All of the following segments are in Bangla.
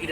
이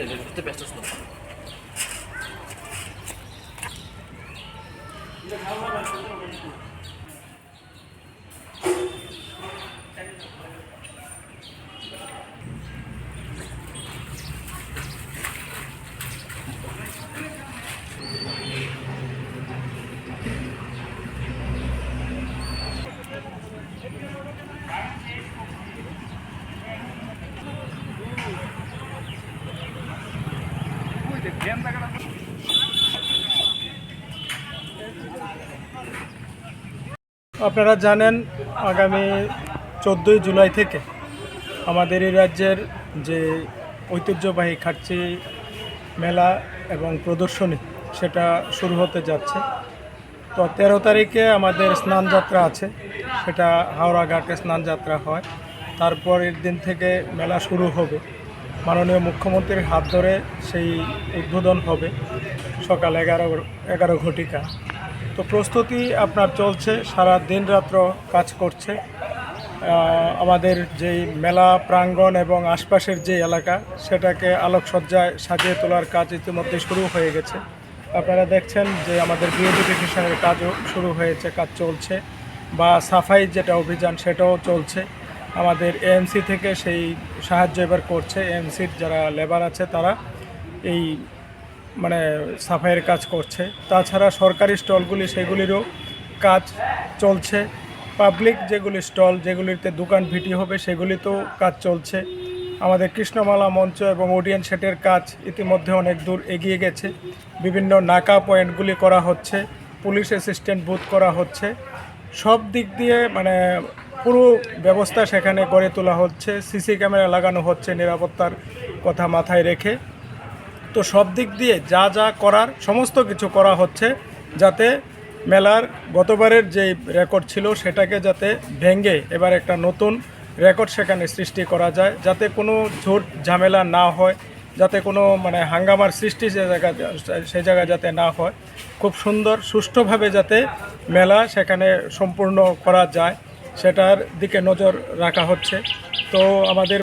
আপনারা জানেন, আগামী চোদ্দোই জুলাই থেকে আমাদের এই রাজ্যের যে ঐতিহ্যবাহী খাচ্ছি মেলা এবং প্রদর্শনী, সেটা শুরু হতে যাচ্ছে। তো তেরো তারিখে আমাদের স্নানযাত্রা আছে, সেটা হাওড়া ঘাটে স্নানযাত্রা হয়। তারপরের দিন থেকে মেলা শুরু হবে। মাননীয় মুখ্যমন্ত্রীর হাত ধরে সেই উদ্বোধন হবে সকাল এগারো এগারো ঘটিকা। তো প্রস্তুতি আপনার চলছে, সারা দিন রাত্র কাজ করছে। আমাদের যেই মেলা প্রাঙ্গণ এবং আশপাশের যে এলাকা, সেটাকে আলোকসজ্জায় সাজিয়ে তোলার কাজ ইতিমধ্যে শুরু হয়ে গেছে। আপনারা দেখছেন যে আমাদের বিউটিফিকেশনের কাজও শুরু হয়েছে, কাজ চলছে। বা সাফাই যেটা অভিযান, সেটাও চলছে। আমাদের এএমসি থেকে সেই সাহায্য এবার করছে। এএমসির যারা লেবার আছে, তারা এই মানে সাফাইয়ের কাজ করছে। তাছাড়া সরকারি স্টলগুলি, সেগুলিরও কাজ চলছে। পাবলিক যেগুলি স্টল, যেগুলিতে দোকান ভিটি হবে, সেগুলিতেও কাজ চলছে। আমাদের কৃষ্ণমালা মঞ্চ এবং ওডিয়ান সেটের কাজ ইতিমধ্যে অনেক দূর এগিয়ে গেছে। বিভিন্ন নাকা পয়েন্টগুলি করা হচ্ছে। পুলিশ অ্যাসিস্ট্যান্ট বুথ করা হচ্ছে। সব দিক দিয়ে মানে পুরো ব্যবস্থা সেখানে গড়ে তোলা হচ্ছে। সিসি ক্যামেরা লাগানো হচ্ছে নিরাপত্তার কথা মাথায় রেখে। তো সব দিক দিয়ে যা যা করার, সমস্ত কিছু করা হচ্ছে যাতে মেলার গতবারের যে রেকর্ড ছিল সেটাকে যাতে ভেঙে এবার একটা নতুন রেকর্ড সেখানে সৃষ্টি করা যায়, যাতে কোনো ঝোট ঝামেলা না হয়, যাতে কোনো মানে হাঙ্গামার সৃষ্টি সে জায়গা, সে জায়গায় যাতে না হয়। খুব সুন্দর, সুষ্ঠুভাবে যাতে মেলা সেখানে সম্পূর্ণ করা যায়। সেটার দিকে নজর রাখা হচ্ছে। তো আমাদের